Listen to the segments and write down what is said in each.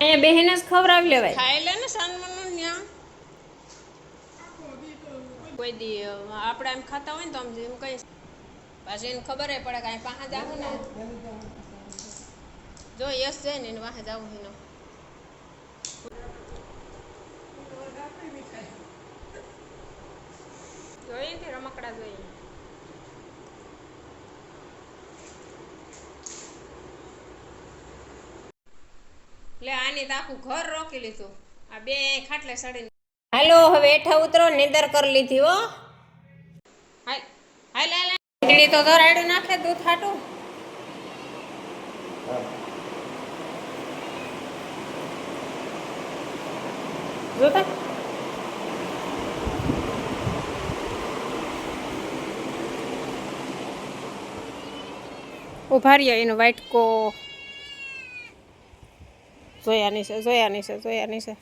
અહીંયા બેહીને જ ખવડાવી લેવાય. ખાઈ ને સાનમનું ન્યા કોઈ દી આપણે એમ ખાતા હોય ને તો આમ એમ કઈ પાછી એને ખબર પડે કે અહીં પાસે જાવું ને. જો યસ જાય ને, એને વાહે જાવું એનો જોઈએ કે રમકડા જોઈએ. લે આની તો આખું ઘર રોકી લીધું. આ બે ખાટલે સડીને. હાલો હવે એઠા ઉતરો નિંદર કરી લીધી હો. હાલ હાલ હાલ ખીચડી તો ધરાડ્યું નાખે દૂધ હાટું. જોતા? ઉભારીએ એનો વાટકો. જોયાની છે જોયાની છે જોયાની છે.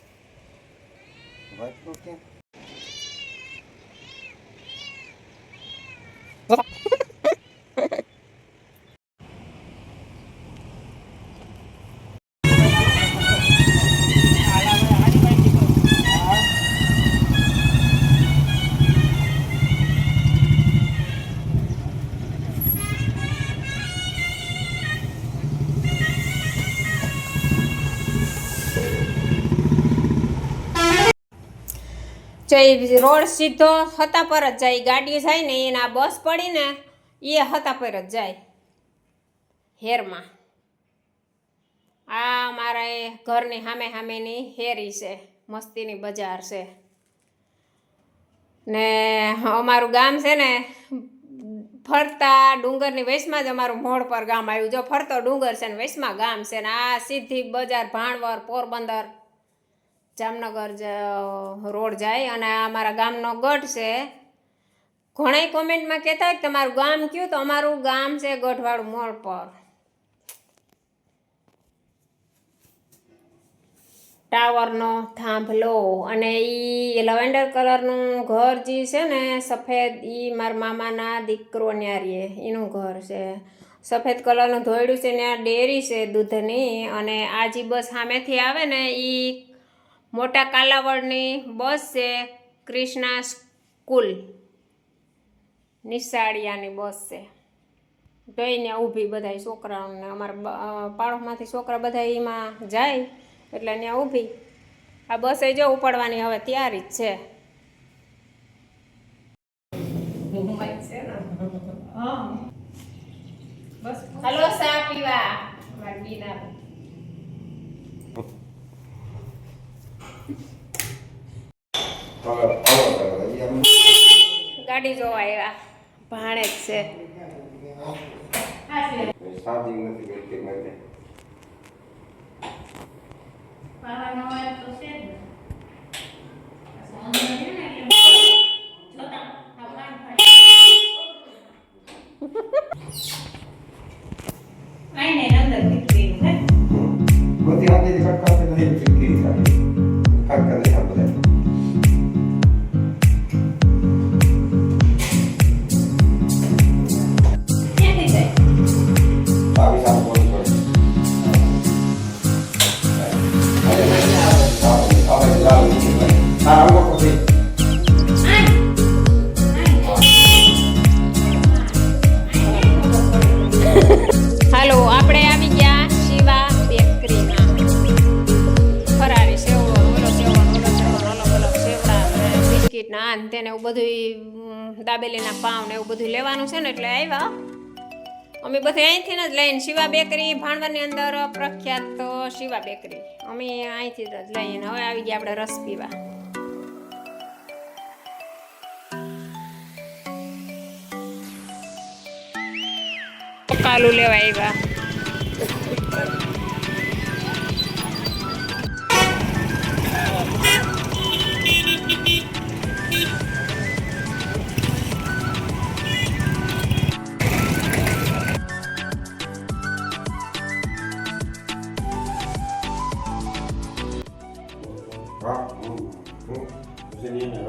જઈ રોડ સીધો હતા પર જ જાય. ગાડી જાય ને એના બસ પડી ને એ હતા પર જ જાય હેરમાં. આ મારા એ ઘરની સામે સામેની હેરી છે, મસ્તીની બજાર છે. ને અમારું ગામ છે ને, ફરતા ડુંગરની વેસમાં જ અમારું મોડ પર ગામ આવ્યું. જો ફરતો ડુંગર છે ને વેસમાં ગામ છે ને, આ સીધી બજાર, ભાણવર, પોરબંદર જામનગર રોડ જાય અને આ અમારા ગામનો ગઢ છે. ઘણાય કોમેન્ટમાં કહેતા કે તમારું ગામ કયું? તો અમારું ગામ છે ગઢવાળું મોડ પર. ટાવરનો થાંભલો અને એ લવેન્ડર કલરનું ઘર જે છે ને, સફેદ એ મારા મામાના દીકરો ન્યારીએ એનું ઘર છે. સફેદ કલરનું ધોયડું છે ત્યાં ડેરી છે દૂધની અને આ જે બસ સામેથી આવે ને એ મોટા કાલાવડની બસ છે ક્રિષ્ના સ્કૂલ. નિશાળિયાની બસ છે. ગઈને ઊભી બધા છોકરાઓને અમારા પાડોમાંથી પાડોશમાંથી છોકરા બધા એમાં જાય એટલે ત્યાં ઊભી. આ બસે જો ઉપાડવાની હવે તૈયારી જ છે. હલો સા પીવા. મારી બીના ગાડી જોવા આવ્યા. ભાણે જ છે. ક્યાંથી અને બિસ્કિટ ના આન તેને એવું બધું દાબેલીના પાવ ને એવું બધું લેવાનું છે ને એટલે આવ્યા અમે બધે અહીંથી જ લઈને શિવા બેકરી ભાણવરની અંદર પ્રખ્યાત તો શિવા બેકરી. અમે અહીંથી જ લઈને હવે આવી ગયા આપણે રસ પીવા. કાલું લેવા આવ્યા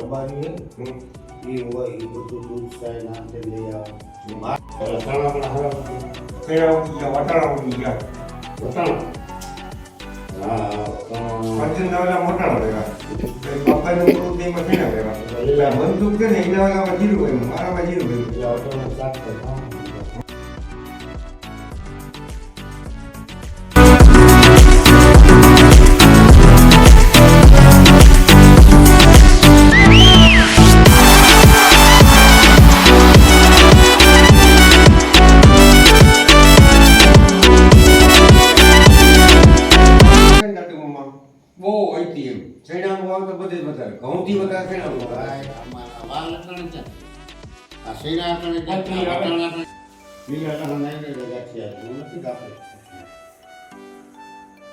પછી એને રબારી હોય એ હોય એ બધું દૂધ સાય ના તે લઈ આવે વટાણા હા અર્જુન ઓલા મોટાના ભેગા બાપાનું થોડું તેમાં થઈને ભેગા એટલે આ બંદૂક છે ને એના ઓલામાં જીરું હોય મારામાં જીરું વાવ તો બધે જ વધારે ઘઉંથી વધારે શેણાનું વાવ. લટણ છે આ શેના લટણ છે લટણ લટણ. લીલા લટણ નહીં ને ગાંઠિયા છે. હું નથી કાપતો.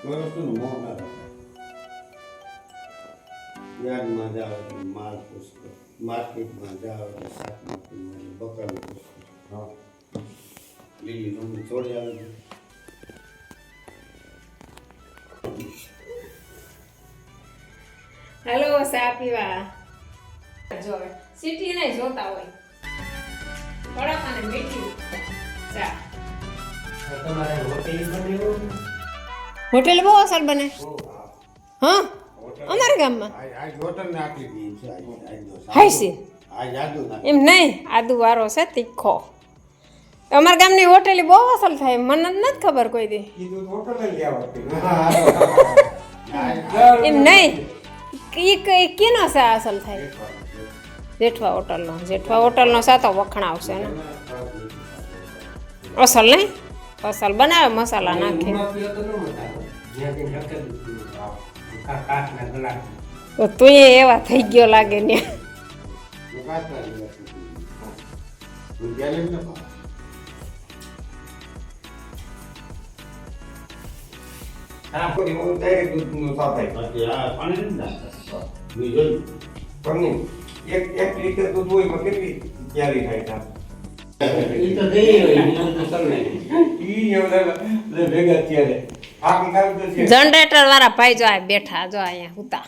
કોઈ વસ્તુનું મોં ના રાખે. યાર્ડમાં માલ પૂછતો માર્કેટમાં જાવ એટલે શાક બકરાનું હા. લીલી છોડી આવે હાલો પીવા? જો સિટી ને જોતા હોય. કડક અને મીઠી ચા તમારે હોટેલ બને હોટેલ બહુ અસર બને. હા? અમારા ગામમાં? સી. નાખી એમ નહીં આદુ વારો છે તીખો. અમારા ગામની હોટેલ બહુ અસર થાય મને જ નથી ખબર કોઈ દી. એમ નહીં. કઈ કેનો છે અસલ થાય? જેઠવા હોટલનો જેઠવા હોટલનો સાતો વખણાવશે ને. અસલ નહીં અસલ બનાવે મસાલા નાખે. તો તું એવા થઈ ગયો લાગે ને હું. હા. કોઈ એવું direct દૂધનું સાફ થાય. બાકી આ પાણી નથી નાખતા એક એક લીટર દૂધ હોય એમાં કેટલી ક્યારી થાય. જનરેટર વાળા ભાઈ જો બેઠા જો અહીંયા હુતા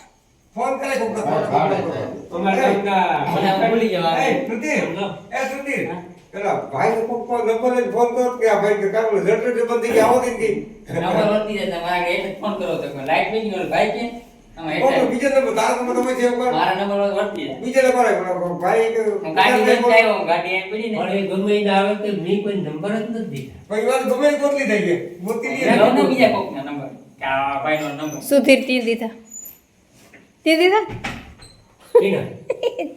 ફોન કરે કોક તો હા, ફોન હા, કરે. હા. અમારા ગામના બધા ભૂલી જવા. એ, સુધીર, એ સુધીર, પેલા નંબર લઈને ફોન કરો કે આ ભાઈ કે કામ જનરેટર બંધ થઈ ગયા આવો કે નંબર વર્તી જાય તમારા એટલે જ ફોન કરો તો લાઈટ નહીં ગયો ભાઈ કે? આમાં કોક એટલે બીજા નંબર તારા નંબર તમે સેવ મારા નંબર વર્તી બીજા નંબર આપ્યો. ભાઈ ગાડી લઈને આવ્યો ગાડી અહીં પડી ને. પણ ગમે એને આવે તો મેં કોઈ નંબર જ નથી દીધા ભાઈ વાત ગમે એ થઈ ગઈ. ગોતી લઈએ મેં લઉં બીજા કોકના નંબર. કે આ ભાઈનો નંબર. સુધીર તી દીધા. તી દીધા?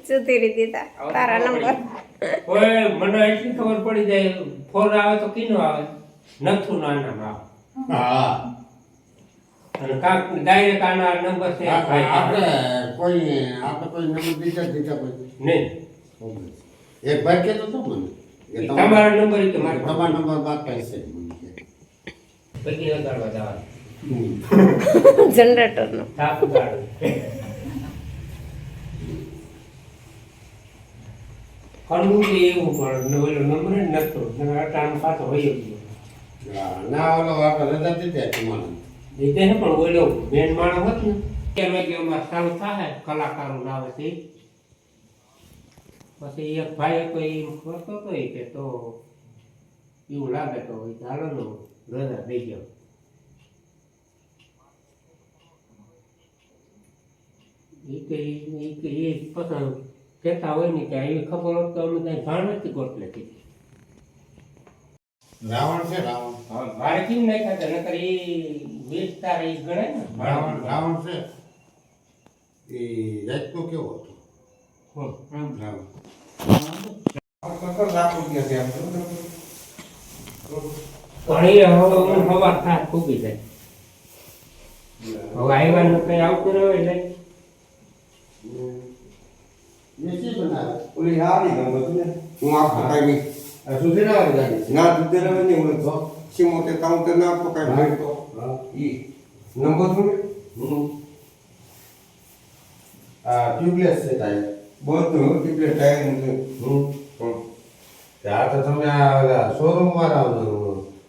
સુધીર દીધા તારા નંબર. ઓય, મને એટલી ખબર પડી જાય. ફોન આવે તો કીનો આવે? નથુ ના આવે. હા. અને કાંક ડાયરેક્ટ આના નંબર છે. આપણે કોઈ આપણે કોઈ નંબર દીધા દીધા કોઈ. નહીં. એક ભાઈ કહેતો હતો મને તમારા નંબર કે મારે. તમારા નંબર બાકી છે પછી જનરેટરનો થાપ ઉગાડવું. કરવું તો એવું પણ ઓલો નંબર જ નતો અટાણું પાછો હોય ગયો. ના ઓલો આપણે રજા દીધા છે મને દીધે ને પણ ઓલો બેન માણસ હોત ને તેમ કે અમારે સારું થાય કલાકારો લાવે છે. પછી એક ભાઈ કોઈ એમ કરતો હતો એ કે તો એવું લાગે તો એ ચાલો ને રજા દઈ જાઓ એ કે એ કે એ પછી કહેતા હોય ને કે એવી ખબર હોત તો અમે કઈ ભાણ નથી ગોઠ નથી રાવણ છે રાવણ. હા મારે કેમ નાખ્યા હતા નકર એ વેચતા એ ગણાય ને. રાવણ રાવણ છે. એ જાતનો કેવો હતો? હમ. રાવણ. લાખ રૂપિયા છે આમ એ હવે હવા થાય ખૂબી જાય. હવે આવ્યા કઈ આવતું રહે એટલે. મેસી બનાવે? ઓલી હારી ગમત ને? હું આખો ટાઈમ આ સુધી ના આવી ના દૂધ દેવા નહીં હું તો સિમોતેર કાઉન્ટર ના કાંઈ ભાઈ તો હા. ઈ નંબર શું ને. આ ટ્યુબલેસ છે ટાયર બધું ટ્યુબલેસ ટાયર ને હમ. ત્યાં તો તમે આ શોરૂમ વાળા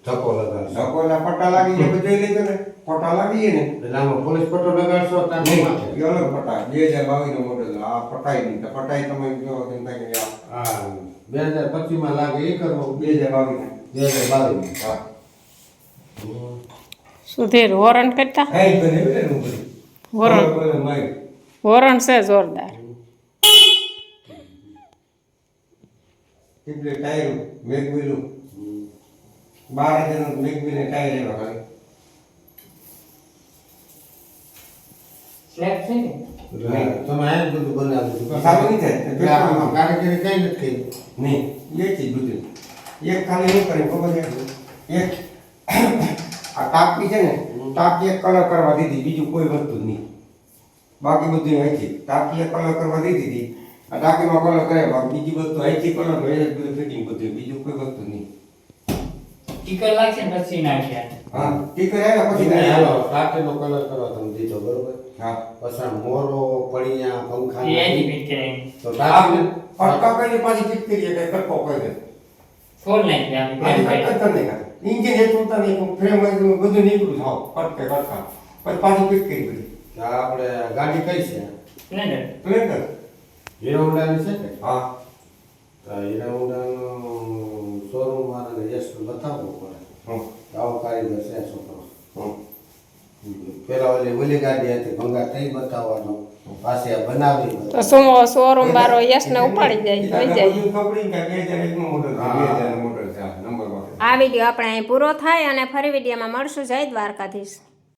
ધક્કો લગાડશો ધક્કોના પટ્ટા લાગી જાય લઈ ને. પટ્ટા લાગી ને. એટલે આમાં પોલીસ પટ્ટો લગાડશો ત્યાં નહીં, નહીં પટ્ટા બે હજાર બાવીસ નો આ પટાઈ નહીં. તો પટાઈ તમે જો આ હા. બે હજાર પચીસમાં લાગે એ કરવો. બે હજાર બાવીસ. બે હજાર બાવીસ. હા. સુધીર વોરંટ કરતા? મારી. વોરંટ છે જોરદાર. એટલે ટાયર મેઘવીલું બાર હજાર મેઘવીને ટાયર એવા ખાલી. સ્લેબ છે ને? તમે આ જ બધું બનાવી દીધું. તો સારું નહીં થાય. એટલે આમાં કારીગરી કઈ નથી કરી. નહીં એ ચીજ બધું એક ખાલી શું કરે ખબર છે એક આ ટાપી છે ને ટાપી એક કલર કરવા દીધી બીજું કોઈ વસ્તુ જ નહીં બાકી બધું અહીંથી ટાપી એક કલર કરવા દીધી હતી આ ટાંકીમાં કલર કરે બાકી બીજી વસ્તુ અહીંથી કલર હોય જ બધું ફિટિંગ બધું બીજું કોઈ વસ્તુ નહીં ટીકર લાગશે ને પછી નાખ્યા હા ટીકર આવ્યા પછી પછી કાંઈ હાલો હાલો ટાંકીનો કલર કરવા તમે દીધો બરોબર હા. પછી મોરો પડિયા પંખા એ જ ફિટ કરાવી તો ટાંકીને પટકા કરીને પાછી ફિટ કરીએ કે કટકો કરી દે? લઈ આથી આપણે કરતા નહીં કરે. ઇન્જિન એટલું તો નહીં ફ્રેમ બધું નીકળું થાવ કટકે કટકા. પછી પાછી ફિટ કરી બધી. આ આપણે ગાડી કઈ છે? સ્પ્લેન્ડર પ્લેન્ડર હીરો હોન્ડાની છે કે? હા. તો હીરો હોન્ડાનું શોરૂમ વાળાને યશ બતાવવું પડે હમ આવો કારીગર છે છોકરો હમ પેલા ઓલી ઓલી ગાડી હતી ભંગા તઈ બતાવવાનો પાસે આ બનાવી તો શું શોરૂમ બારો ને ઉપાડી જાય લઈ જાય. આ વીડિયો આપણે અહીં પૂરો થાય અને ફરી વિડીયોમાં મળશું. જય દ્વારકાધીશ.